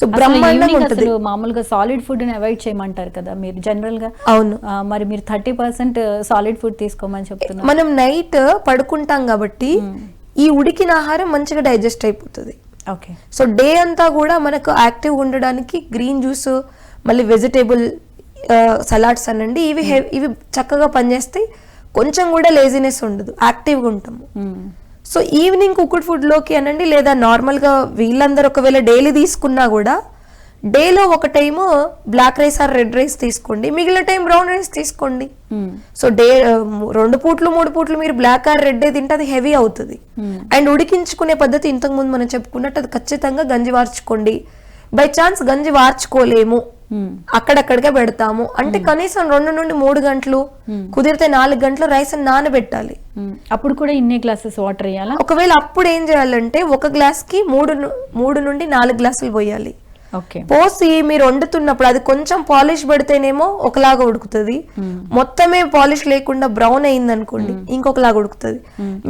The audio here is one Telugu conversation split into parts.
సో బ్రహ్మాండంగా ఉంటుంది. మామూలుగా సాలిడ్ ఫుడ్ని అవాయిడ్ చేయమంటారు కదా మీరు జనరల్గా? అవును. మరి మీరు థర్టీ పర్సెంట్ సాలిడ్ ఫుడ్ తీసుకోమని చెప్తున్నారు. మనం నైట్ పడుకుంటాం కాబట్టి ఈ ఉడికిన ఆహారం మంచిగా డైజెస్ట్ అయిపోతుంది. ఓకే. సో డే అంతా కూడా మనకు యాక్టివ్ ఉండడానికి గ్రీన్ జ్యూస్ మళ్ళీ వెజిటేబుల్ సలాడ్స్ అనండి ఇవి హెవ్- ఇవి చక్కగా పనిచేస్తాయి. కొంచెం కూడా లేజినెస్ ఉండదు. యాక్టివ్గా ఉంటాము. సో ఈవినింగ్ కుక్డ్ ఫుడ్లోకి అనండి లేదా నార్మల్గా వీళ్ళందరూ ఒకవేళ డైలీ తీసుకున్నా కూడా డేలో ఒక time black rice or red rice తీసుకోండి మిగిలిన టైం బ్రౌన్ రైస్ తీసుకోండి. సో డే రెండు పూట్లు మూడు పూట్లు మీరు బ్లాక్ ఆర్ రెడ్ తింటే అది హెవీ అవుతుంది. అండ్ ఉడికించుకునే పద్ధతి ఇంతకు ముందు మనం చెప్పుకున్నట్టు అది ఖచ్చితంగా గంజి వార్చుకోండి. బై ఛాన్స్ గంజి వార్చుకోలేము. అక్కడక్కడికే పెడతాము. అంటే కనీసం రెండు నుండి మూడు గంటలు కుదిరితే నాలుగు గంటలు రైస్ నానబెట్టాలి. అప్పుడు కూడా ఇన్ని గ్లాసెస్ వాటర్ వేయాలా? ఒకవేళ అప్పుడు ఏం చేయాలంటే ఒక గ్లాస్కి మూడు మూడు నుండి నాలుగు గ్లాసులు పోయాలి. పోసి మీరు వండుతున్నప్పుడు అది కొంచెం పాలిష్ పెడితేనేమో ఒకలాగా ఉడుకుతుంది. మొత్తమే పాలిష్ లేకుండా బ్రౌన్ అయింది అనుకోండి ఇంకొకలాగా ఉడుకుతుంది.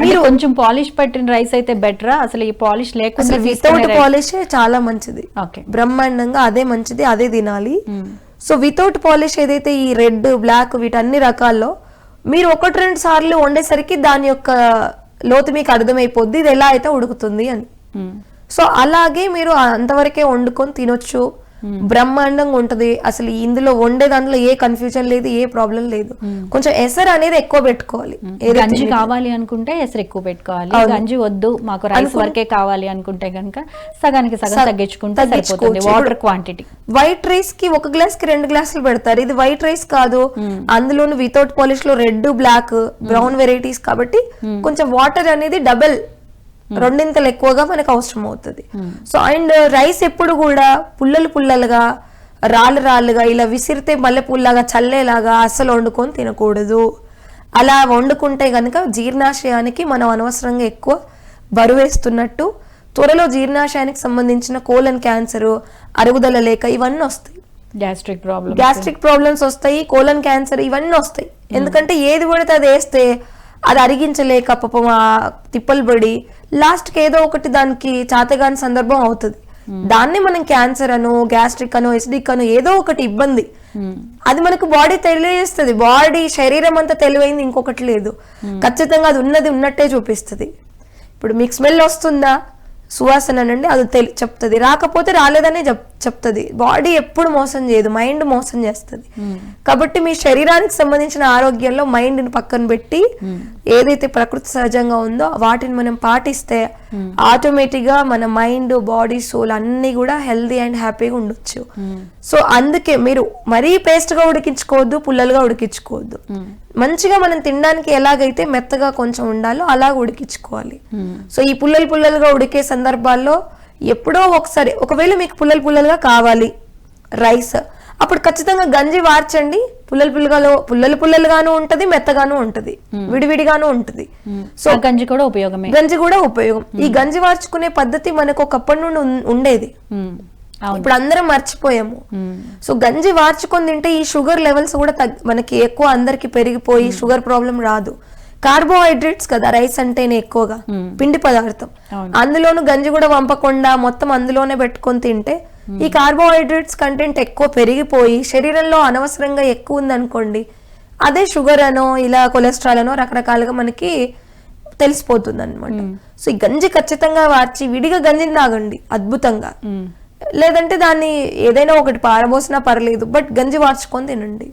మీరు కొంచెం పాలిష్ పెట్టిన రైస్ అయితే బెటరా? అసలు ఈ పాలిష్ లేకుండా వితౌట్ పాలిష్ చాలా మంచిది. ఓకే బ్రహ్మాండంగా అదే మంచిది అదే తినాలి. సో వితౌట్ పాలిష్ ఏదైతే ఈ రెడ్ బ్లాక్ వీటన్ని రకాల్లో మీరు ఒకటి రెండు సార్లు వండేసరికి దాని యొక్క లోతు మీకు అర్థమైపోద్ది ఇది ఎలా అయితే ఉడుకుతుంది అని. సో అలాగే మీరు అంతవరకే వండుకొని తినొచ్చు. బ్రహ్మాండంగా ఉంటది. అసలు ఇందులో వండే దాంట్లో ఏ కన్ఫ్యూజన్ లేదు ఏ ప్రాబ్లం లేదు. కొంచెం ఎసరు అనేది ఎక్కువ పెట్టుకోవాలి. ఏదైతే గంజి కావాలి అనుకుంటే ఎసరు ఎక్కువ పెట్టుకోవాలి. గంజి వద్దు మాకు రైస్ వరకే కావాలి అనుకుంటే కనుక సగానికి సగం తగ్గించుకుంటే సరిపోతుంది. వాటర్ క్వాంటిటీ వైట్ రైస్కి ఒక గ్లాస్కి రెండు గ్లాసులు పెడతారు. ఇది వైట్ రైస్ కాదు. అందులోను వితౌట్ పాలిష్లో రెడ్ బ్లాక్ బ్రౌన్ వెరైటీస్ కాబట్టి కొంచెం వాటర్ అనేది డబల్ రెండింతలు ఎక్కువగా మనకు అవసరం అవుతుంది సో అండ్ రైస్ ఎప్పుడు కూడా పుల్లలు పుల్లలుగా రాళ్ళు రాళ్ళుగా ఇలా విసిరితే మల్లెపూల్లాగా చల్లేలాగా అస్సలు వండుకొని తినకూడదు. అలా వండుకుంటే గనుక జీర్ణాశయానికి మనం అనవసరంగా ఎక్కువ బరువేస్తున్నట్టు త్వరలో జీర్ణాశయానికి సంబంధించిన కోలన్ క్యాన్సర్ అరుగుదల లేక ఇవన్నీ వస్తాయి. గ్యాస్ట్రిక్ ప్రాబ్లమ్ గ్యాస్ట్రిక్ ప్రాబ్లమ్స్ వస్తాయి కోలన్ క్యాన్సర్ ఇవన్నీ వస్తాయి. ఎందుకంటే ఏది పడితే అది వేస్తే అది అరిగించలేక పాపం ఆ తిప్పలు పడి లాస్ట్కి ఏదో ఒకటి దానికి చాతగాని సందర్భం అవుతుంది. దాన్ని మనం క్యాన్సర్ అను గ్యాస్ట్రిక్ అను ఎసిడిక్ అను ఏదో ఒకటి ఇబ్బంది. అది మనకు బాడీ తెలియజేస్తుంది. బాడీ శరీరం అంతా తెలివైంది ఇంకొకటి లేదు. ఖచ్చితంగా అది ఉన్నది ఉన్నట్టే చూపిస్తుంది. ఇప్పుడు మీకు స్మెల్ వస్తుందా? సువాసన అనండి అది తెలి చెప్తుంది. రాకపోతే రాలేదనే చెప్ చెప్తుంది. బాడీ ఎప్పుడు మోసం చేయదు మైండ్ మోసం చేస్తుంది. కాబట్టి మీ శరీరానికి సంబంధించిన ఆరోగ్యంలో మైండ్ని పక్కన పెట్టి ఏదైతే ప్రకృతి సహజంగా ఉందో వాటిని మనం పాటిస్తే ఆటోమేటిక్గా మన మైండ్ బాడీ సోల్ అన్ని కూడా హెల్దీ అండ్ హ్యాపీగా ఉండొచ్చు. సో అందుకే మీరు మరీ పేస్ట్గా ఉడికించుకోవద్దు పుల్లలుగా ఉడికించుకోవద్దు. మంచిగా మనం తినడానికి ఎలాగైతే మెత్తగా కొంచెం ఉండాలో అలా ఉడికించుకోవాలి. సో ఈ పుల్లలు పుల్లలుగా ఉడికే సందర్భాల్లో ఎప్పుడో ఒకసారి ఒకవేళ మీకు పుల్లలు పుల్లలుగా కావాలి రైస్ అప్పుడు ఖచ్చితంగా గంజి వార్చండి. పుల్లలు పుల్లగాలో పుల్లలు పుల్లలుగాను ఉంటది మెత్తగాను ఉంటది. విడివిడిగాను ఉంటది. సో గంజి కూడా ఉపయోగమే. గంజి కూడా ఉపయోగం. ఈ గంజి వార్చుకునే పద్ధతి మనకు ఒకప్పటి నుండి ఉండేది. ఇప్పుడు అందరం మర్చిపోయాము. సో గంజి వార్చుకొని తింటే ఈ షుగర్ లెవెల్స్ కూడా మనకి ఎక్కువ అందరికి పెరిగిపోయి షుగర్ ప్రాబ్లం రాదు. కార్బోహైడ్రేట్స్ కదా రైస్ అంటేనే ఎక్కువగా పిండి పదార్థం. అందులోను గంజి కూడా వంపకుండా మొత్తం అందులోనే పెట్టుకొని తింటే ఈ కార్బోహైడ్రేట్స్ కంటెంట్ ఎక్కువ పెరిగిపోయి శరీరంలో అనవసరంగా ఎక్కువ ఉందనుకోండి అదే షుగర్ అనో ఇలా కొలెస్ట్రాల్ అనో రకరకాలుగా మనకి తెలిసిపోతుంది అనమాట సో ఈ గంజి ఖచ్చితంగా వార్చి విడిగా గంజిని తాగండి అద్భుతంగా. లేదంటే దాన్ని ఏదైనా ఒకటి పారబోసినా పర్లేదు బట్ గంజి వార్చుకొని తినండి.